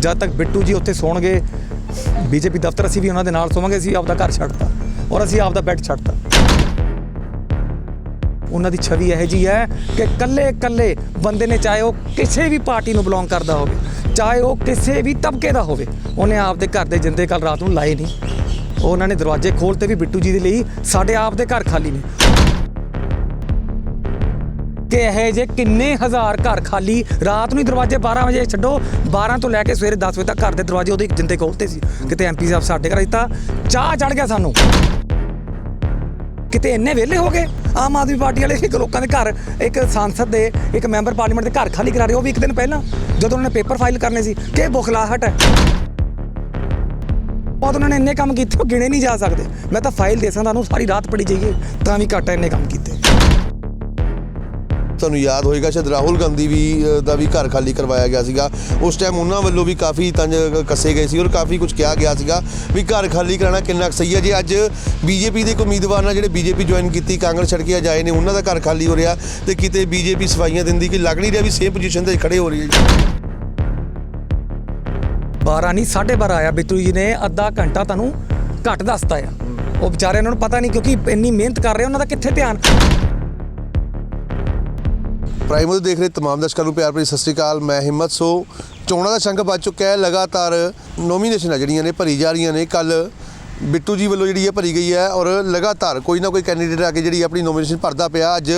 ਜਦ ਤੱਕ ਬਿੱਟੂ ਜੀ ਉੱਥੇ ਸੌਣਗੇ, ਬੀਜੇਪੀ ਦਫ਼ਤਰ ਅਸੀਂ ਵੀ ਉਹਨਾਂ ਦੇ ਨਾਲ ਸੋਵਾਂਗੇ, ਅਸੀਂ ਆਪਦਾ ਘਰ ਛੱਡਤਾ ਔਰ ਅਸੀਂ ਆਪਦਾ ਬੈੱਡ ਛੱਡਤਾ। ਉਹਨਾਂ ਦੀ ਛਵੀ ਇਹ ਜੀ ਹੈ ਕਿ ਕੱਲੇ ਕੱਲੇ ਬੰਦੇ ਨੇ ਚਾਹੇ ਉਹ ਕਿਸੇ ਵੀ ਪਾਰਟੀ ਨੂੰ ਬਿਲੋਂਗ ਕਰਦਾ ਹੋਵੇ, ਚਾਹੇ ਉਹ ਕਿਸੇ ਵੀ ਤਬਕੇ ਦਾ ਹੋਵੇ, ਉਹਨੇ ਆਪਦੇ ਘਰ ਦੇ ਜਿੰਦੇ ਕੱਲ ਰਾਤ ਨੂੰ ਲਾਏ ਨਹੀਂ। ਉਹਨਾਂ ਨੇ ਦਰਵਾਜ਼ੇ ਖੋਲ੍ਹਤੇ ਵੀ ਬਿੱਟੂ ਜੀ ਦੇ ਲਈ ਸਾਡੇ ਆਪ ਦੇ ਘਰ ਖਾਲੀ ਨੇ। ਕਿ ਇਹ ਜੇ ਕਿੰਨੇ ਹਜ਼ਾਰ ਘਰ ਖਾਲੀ ਰਾਤ ਨੂੰ ਹੀ ਦਰਵਾਜ਼ੇ 12 ਵਜੇ ਛੱਡੋ 12 ਤੋਂ ਲੈ ਕੇ ਸਵੇਰੇ 10 ਵਜੇ ਤੱਕ ਘਰ ਦੇ ਦਰਵਾਜ਼ੇ ਉਹਦੇ ਜਿੰਦੇ ਖੋਲ੍ਹਤੇ ਸੀ। ਕਿਤੇ ਐਮਪੀ ਸਾਹਿਬ ਸਾਡੇ ਘਰ ਦਿੱਤਾ, ਚਾਹ ਚੜ ਗਿਆ ਸਾਨੂੰ। ਕਿਤੇ ਇੰਨੇ ਵਿਹਲੇ ਹੋ ਗਏ? ਆਮ ਆਦਮੀ ਪਾਰਟੀ ਵਾਲੇ ਇੱਕ ਲੋਕਾਂ ਦੇ ਘਰ, ਇੱਕ ਸੰਸਦ ਦੇ, ਇੱਕ ਮੈਂਬਰ ਪਾਰਲੀਮੈਂਟ ਦੇ ਘਰ ਖਾਲੀ ਕਰਾ ਰਹੇ ਉਹ ਵੀ ਇੱਕ ਦਿਨ ਪਹਿਲਾਂ, ਜਦੋਂ ਉਹਨਾਂ ਨੇ ਪੇਪਰ ਫਾਈਲ ਕਰਨੇ ਸੀ, ਕਿ ਬੁਖਲਾਹਟ ਹੈ। ਬਹੁਤ ਉਹਨਾਂ ਨੇ ਇੰਨੇ ਕੰਮ ਕੀਤੇ, ਉਹ ਗਿਣੇ ਨਹੀਂ ਜਾ ਸਕਦੇ। ਮੈਂ ਤਾਂ ਫਾਈਲ ਦੇ ਸਕਦਾ ਤੁਹਾਨੂੰ ਸਾਰੀ ਰਾਤ ਪੜੀ ਜਾਈਏ, ਤਾਂ ਵੀ ਘੱਟ ਇੰਨੇ ਕੰਮ ਕੀਤੇ। ਤੁਹਾਨੂੰ ਯਾਦ ਹੋਏਗਾ, ਸ਼ਾਇਦ ਰਾਹੁਲ ਗਾਂਧੀ ਵੀ ਦਾ ਵੀ ਘਰ ਖਾਲੀ ਕਰਵਾਇਆ ਗਿਆ ਸੀਗਾ। ਉਸ ਟਾਈਮ ਉਹਨਾਂ ਵੱਲੋਂ ਵੀ ਕਾਫੀ ਤੰਜ ਕੱਸੇ ਗਏ ਸੀ ਔਰ ਕਾਫੀ ਕੁਝ ਕਿਹਾ ਗਿਆ ਸੀਗਾ ਵੀ ਘਰ ਖਾਲੀ ਕਰਾਉਣਾ ਕਿੰਨਾ ਕੁ ਸਹੀ ਹੈ। ਜੇ ਅੱਜ ਬੀਜੇਪੀ ਦੇ ਇੱਕ ਉਮੀਦਵਾਰ ਨਾਲ ਜਿਹੜੇ ਬੀਜੇਪੀ ਜੁਆਇਨ ਕੀਤੀ, ਕਾਂਗਰਸ ਛੱਡ ਕੇ ਜਾਏ ਨੇ, ਉਹਨਾਂ ਦਾ ਘਰ ਖਾਲੀ ਹੋ ਰਿਹਾ ਤੇ ਕਿਤੇ ਬੀਜੇਪੀ ਸਫਾਈਆਂ ਦਿੰਦੀ ਕਿ ਲੱਗ ਨਹੀਂ ਰਿਹਾ ਵੀ ਸੇਮ ਪੋਜੀਸ਼ਨ ਤੇ ਖੜੇ ਹੋ ਰਹੀ ਹੈ ਜੀ। 12 ਨਹੀਂ 12:30 ਆਇਆ ਬਿੱਟੂ ਜੀ ਨੇ, ਅੱਧਾ ਘੰਟਾ ਤੁਹਾਨੂੰ ਘੱਟ ਦੱਸਤਾ ਆ। ਉਹ ਵਿਚਾਰੇ ਉਹਨਾਂ ਨੂੰ ਪਤਾ ਨਹੀਂ ਕਿਉਂਕਿ ਇੰਨੀ ਮਿਹਨਤ ਕਰ ਰਹੇ ਉਹਨਾਂ ਦਾ ਕਿੱਥੇ ਧਿਆਨ? ਪ੍ਰਾਈਮ ਦੇ ਦੇਖ ਰਹੇ ਤਮਾਮ ਦਰਸ਼ਕਾਂ ਨੂੰ ਪਿਆਰ ਭਰੀ ਸਤਿ ਸ੍ਰੀ ਅਕਾਲ, ਮੈਂ ਹਿੰਮਤ ਸੋ। ਚੋਣਾਂ ਦਾ ਸ਼ੰਕ ਵੱਜ ਚੁੱਕਾ ਹੈ, ਲਗਾਤਾਰ ਨੋਮੀਨੇਸ਼ਨਾਂ ਜਿਹੜੀਆਂ ਨੇ, ਭਰੀ ਜਾ ਰਹੀਆਂ ਨੇ। ਕੱਲ ਬਿੱਟੂ ਜੀ ਵੱਲੋਂ ਜਿਹੜੀ ਹੈ ਭਰੀ ਗਈ ਹੈ ਔਰ ਲਗਾਤਾਰ ਕੋਈ ਨਾ ਕੋਈ ਕੈਂਡੀਡੇਟ ਆ ਕੇ ਜਿਹੜੀ ਆਪਣੀ ਨੋਮੀਨੇਸ਼ਨ ਭਰਦਾ ਪਿਆ। ਅੱਜ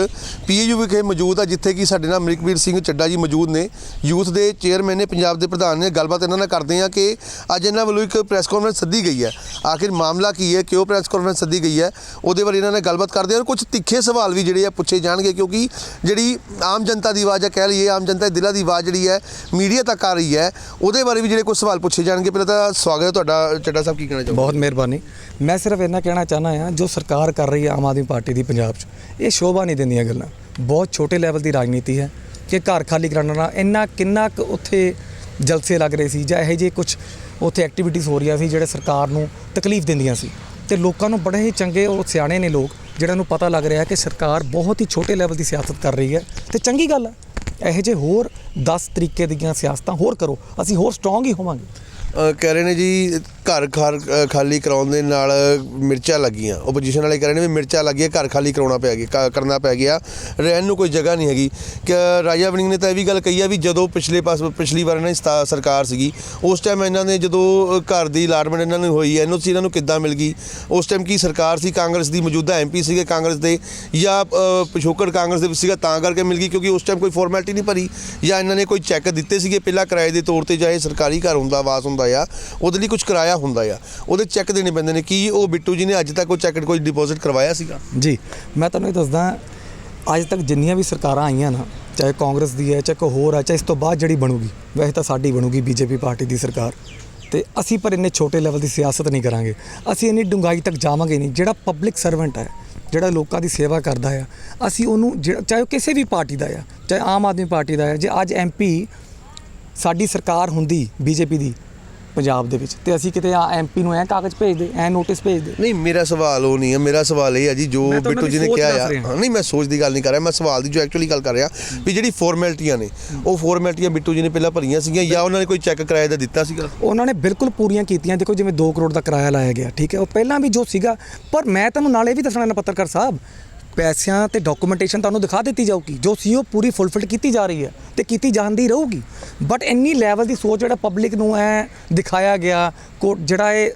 ਪੀਏਯੂ ਵਿਖੇ ਮੌਜੂਦ ਆ, ਜਿੱਥੇ ਕਿ ਸਾਡੇ ਨਾਲ ਅਮਰਿਕਵੀਰ ਸਿੰਘ ਚੱਡਾ ਜੀ ਮੌਜੂਦ ਨੇ। ਯੂਥ ਦੇ ਚੇਅਰਮੈਨ ਨੇ, ਪੰਜਾਬ ਦੇ ਪ੍ਰਧਾਨ ਨੇ ਗੱਲਬਾਤ ਇਹਨਾਂ ਨਾਲ ਕਰਦੇ ਆ ਕਿ ਅੱਜ ਇਹਨਾਂ ਵੱਲੋਂ ਇੱਕ ਪ੍ਰੈਸ ਕਾਨਫਰੰਸ ਸੱਦੀ ਗਈ ਹੈ। ਆਖਿਰ ਮਾਮਲਾ ਕੀ ਹੈ? ਕਿਉਂ ਪ੍ਰੈਸ ਕਾਨਫਰੰਸ ਸੱਦੀ ਗਈ ਹੈ? ਉਹਦੇ ਬਾਰੇ ਇਹਨਾਂ ਨਾਲ ਗੱਲਬਾਤ ਕਰਦੇ ਆ ਔਰ ਕੁਝ ਤਿੱਖੇ ਸਵਾਲ ਵੀ ਜਿਹੜੇ ਆ ਪੁੱਛੇ ਜਾਣਗੇ, ਕਿਉਂਕਿ ਜਿਹੜੀ ਆਮ ਜਨਤਾ ਦੀ ਆਵਾਜ਼ ਆ, ਕਹਿ ਲਈਏ ਆਮ ਜਨਤਾ ਦੇ ਦਿਲਾਂ ਦੀ ਆਵਾਜ਼ ਜਿਹੜੀ ਹੈ ਮੀਡੀਆ ਤੱਕ ਆ ਰਹੀ ਹੈ। ਉਹਦੇ ਬਾਰੇ ਵੀ ਜਿਹੜੇ ਕੁਝ ਸਵਾਲ ਪੁੱਛੇ ਜਾਣਗੇ। ਪਹਿਲਾਂ ਤਾਂ ਸਵਾਗਤ ਹੈ ਤੁਹਾਡਾ। ਚੱਡਾ ਸਾਹਿਬ, ਕੀ ਕਹਿਣਾ ਚਾਹੋਗੇ? ਬਹੁਤ ਮਿਹਰਬਾਨੀ। ਮੈਂ ਸਿਰਫ ਇੰਨਾ ਕਹਿਣਾ ਚਾਹਨਾ ਆ ਜੋ ਸਰਕਾਰ ਕਰ ਰਹੀ ਹੈ ਆਮ ਆਦਮੀ ਪਾਰਟੀ ਦੀ ਪੰਜਾਬ 'ਚ, ਇਹ ਸ਼ੋਭਾ ਨਹੀਂ ਦਿੰਦੀਆਂ ਗੱਲਾਂ। ਬਹੁਤ ਛੋਟੇ ਲੈਵਲ ਦੀ ਰਾਜਨੀਤੀ ਹੈ ਕਿ ਘਰ ਖਾਲੀ ਕਰਾਉਣ ਨਾਲ ਇੰਨਾ ਕਿੰਨਾ ਕੁ ਉੱਥੇ ਜਲਸੇ ਲੱਗ ਰਹੇ ਸੀ ਜਾਂ ਇਹੋ ਜਿਹੇ ਕੁਝ ਉੱਥੇ ਐਕਟੀਵਿਟੀਜ਼ ਹੋ ਰਹੀਆਂ ਸੀ ਜਿਹੜੇ ਸਰਕਾਰ ਨੂੰ ਤਕਲੀਫ ਦਿੰਦੀਆਂ ਸੀ। ਤੇ ਲੋਕਾਂ ਨੂੰ ਬੜੇ ਹੀ ਚੰਗੇ ਉਹ ਸਿਆਣੇ ਨੇ ਲੋਕ, ਜਿਹੜਾ ਨੂੰ ਪਤਾ ਲੱਗ ਰਿਹਾ ਕਿ ਸਰਕਾਰ ਬਹੁਤ ਹੀ ਛੋਟੇ ਲੈਵਲ ਦੀ ਸਿਆਸਤ ਕਰ ਰਹੀ ਹੈ। ਤੇ ਚੰਗੀ ਗੱਲ ਹੈ, ਇਹੋ ਜਿਹੇ ਹੋਰ 10 ਤਰੀਕੇ ਦੀਆਂ ਸਿਆਸਤਾਂ ਹੋਰ ਕਰੋ, ਅਸੀਂ ਹੋਰ ਸਟਰੋਂਗ ਹੀ ਹੋਵਾਂਗੇ। ਕਹਿ ਰਹੇ ਨੇ ਜੀ ਘਰ ਘਰ ਖਾਲੀ ਕਰਾਉਣ ਦੇ ਨਾਲ ਮਿਰਚਾਂ ਲੱਗੀਆਂ। ਓਪੋਜੀਸ਼ਨ ਵਾਲੇ ਕਹਿ ਰਹੇ ਨੇ ਵੀ ਮਿਰਚਾਂ ਲੱਗੀਆਂ, ਘਰ ਖਾਲੀ ਕਰਾਉਣਾ ਪੈ ਗਿਆ ਕ- ਕਰਨਾ ਪੈ ਗਿਆ। ਰਹਿਣ ਨੂੰ ਕੋਈ ਜਗ੍ਹਾ ਨਹੀਂ ਹੈਗੀ। ਕਿ ਰਾਜਾ ਵੜਿੰਗ ਨੇ ਤਾਂ ਇਹ ਵੀ ਗੱਲ ਕਹੀ ਆ ਵੀ ਜਦੋਂ ਪਿਛਲੇ ਪਾਸ, ਪਿਛਲੀ ਵਾਰ ਇਹਨਾਂ ਦੀ ਸਤਾ- ਸਰਕਾਰ ਸੀਗੀ, ਉਸ ਟਾਈਮ ਇਹਨਾਂ ਨੇ ਜਦੋਂ ਘਰ ਦੀ ਅਲਾਟਮੈਂਟ ਇਹਨਾਂ ਨੂੰ ਹੋਈ ਐਨਓਸੀ ਇਹਨਾਂ ਨੂੰ ਕਿੱਦਾਂ ਮਿਲ ਗਈ? ਉਸ ਟਾਈਮ ਕੀ ਸਰਕਾਰ ਸੀ? ਕਾਂਗਰਸ ਦੀ ਮੌਜੂਦਾ ਐਮਪੀ ਸੀਗੇ ਕਾਂਗਰਸ ਦੇ, ਜਾਂ ਪਿਛੋਕੜ ਕਾਂਗਰਸ ਦੇ ਵਿੱਚ ਸੀਗਾ, ਤਾਂ ਕਰਕੇ ਮਿਲ ਗਈ, ਕਿਉਂਕਿ ਉਸ ਟਾਈਮ ਕੋਈ ਫਾਰਮੈਲਿਟੀ ਨਹੀਂ ਭਰੀ। ਜਾਂ ਇਹਨਾਂ ਨੇ ਕੋਈ ਚੈੱਕ ਦਿੱਤੇ ਸੀਗੇ, ਪਹਿਲਾਂ ਕਿਰਾਏ ਦੇ ਤੌਰ ਤੇ, ਜਾਂ ਇਹ ਸਰਕਾਰੀ ਘਰ ਹੁੰਦਾ ਆਵਾਸ ਹੁੰਦਾ ਆ, ਉਹਦੇ ਲਈ ਕੁਝ ਕਿਰਾਇਆ ਹੁੰਦਾ ਆ, ਉਹਦੇ ਚੈੱਕ ਦੇਣੇ ਪੈਂਦੇ ਨੇ, ਕੀ ਉਹ ਬਿੱਟੂ ਜੀ ਨੇ ਅੱਜ ਤੱਕ ਉਹ ਚੈੱਕ ਕੋਈ ਡਿਪੋਜ਼ਿਟ ਕਰਵਾਇਆ ਸੀਗਾ? ਜੀ, ਮੈਂ ਤੁਹਾਨੂੰ ਇਹ ਦੱਸਦਾ, ਅੱਜ ਤੱਕ ਜਿੰਨੀਆਂ ਵੀ ਸਰਕਾਰਾਂ ਆਈਆਂ ਨਾ, ਚਾਹੇ ਕਾਂਗਰਸ ਦੀ ਹੈ, ਚਾਹੇ ਕੋਈ ਹੋਰ ਹੈ, ਚਾਹੇ ਇਸ ਤੋਂ ਬਾਅਦ ਜਿਹੜੀ ਬਣੂਗੀ, ਵੈਸੇ ਤਾਂ ਸਾਡੀ ਬਣੂਗੀ ਬੀਜੇਪੀ ਪਾਰਟੀ ਦੀ ਸਰਕਾਰ। ਤੇ ਅਸੀਂ ਪਰ ਇੰਨੇ ਛੋਟੇ ਲੈਵਲ ਦੀ ਸਿਆਸਤ ਨਹੀਂ ਕਰਾਂਗੇ। ਅਸੀਂ ਇੰਨੀ ਡੂੰਘਾਈ ਤੱਕ ਜਾਵਾਂਗੇ ਨਹੀਂ। ਜਿਹੜਾ ਪਬਲਿਕ ਸਰਵੈਂਟ ਹੈ, ਜਿਹੜਾ ਲੋਕਾਂ ਦੀ ਸੇਵਾ ਕਰਦਾ ਆ, ਅਸੀਂ ਉਹਨੂੰ ਜਿਹੜਾ- ਚਾਹੇ ਉਹ ਕਿਸੇ ਵੀ ਪਾਰਟੀ ਦਾ ਆ, ਚਾਹੇ ਆਮ ਆਦਮੀ ਪਾਰਟੀ ਦਾ ਆ, ਜੇ ਅੱਜ ਐਮਪੀ ਸਾਡੀ ਸਰਕਾਰ ਹੁੰਦੀ ਬੀਜੇਪੀ ਦੀ ਪੰਜਾਬ ਦੇ ਵਿੱਚ। ਤੇ ਅਸੀਂ ਕਿਤੇ ਆ ਐਮਪੀ ਨੂੰ ਐ ਕਾਗਜ਼ ਭੇਜ ਦੇ ਐ ਨੋਟਿਸ ਭੇਜ ਦੇ ਨਹੀਂ ਮੇਰਾ ਸਵਾਲ ਉਹ ਨਹੀਂ ਹੈ ਮੇਰਾ ਸਵਾਲ ਇਹ ਹੈ ਜੀ ਜੋ ਬਿੱਟੂ ਜੀ ਨੇ ਕਿਹਾ ਆ। ਨਹੀਂ ਮੈਂ ਸੋਚ ਦੀ ਗੱਲ ਨਹੀਂ ਕਰ ਰਿਹਾ ਮੈਂ ਸਵਾਲ ਦੀ ਜੋ ਐਕਚੁਅਲੀ ਗੱਲ ਕਰ ਰਿਹਾ ਵੀ ਜਿਹੜੀ ਫਾਰਮੈਲਿਟੀਆਂ ਨੇ ਉਹ ਫਾਰਮੈਲਿਟੀਆਂ ਬਿੱਟੂ ਜੀ ਨੇ ਪਹਿਲਾਂ ਭਰੀਆਂ ਸੀਗੀਆਂ ਜਾਂ ਉਹਨਾਂ ਨੇ ਕੋਈ ਚੈੱਕ ਕਿਰਾਏ ਦਾ ਦਿੱਤਾ ਸੀਗਾ? ਉਹਨਾਂ ਨੇ ਬਿਲਕੁਲ ਪੂਰੀਆਂ ਕੀਤੀਆਂ ਦੇਖੋ ਜਿਵੇਂ 2 ਕਰੋੜ ਦਾ ਕਿਰਾਇਆ ਲਾਇਆ ਗਿਆ ਠੀਕ ਹੈ। ਉਹ ਪਹਿਲਾਂ ਵੀ ਜੋ ਸੀਗਾ ਪਰ ਮੈਂ ਤੁਹਾਨੂੰ ਨਾਲੇ ਵੀ ਦੱਸਣਾ ਨਾ ਪੱਤਰਕਾਰ ਸਾਹਿਬ ਪੈਸਿਆਂ ਤੇ ਡਾਕੂਮੈਂਟੇਸ਼ਨ ਤੁਹਾਨੂੰ ਦਿਖਾ ਦਿੱਤੀ ਜਾਊਗੀ, ਜੋ ਸੀ ਉਹ ਪੂਰੀ ਫੁੱਲਫਿਲ ਕੀਤੀ ਜਾ ਰਹੀ ਹੈ ਤੇ ਕੀਤੀ ਜਾਂਦੀ ਰਹੂਗੀ। ਬਟ ਇੰਨੀ ਲੈਵਲ ਦੀ ਸੋਚ ਜਿਹੜਾ ਪਬਲਿਕ ਨੂੰ ਐ ਦਿਖਾਇਆ ਗਿਆ, ਕੋ ਜਿਹੜਾ ਇਹ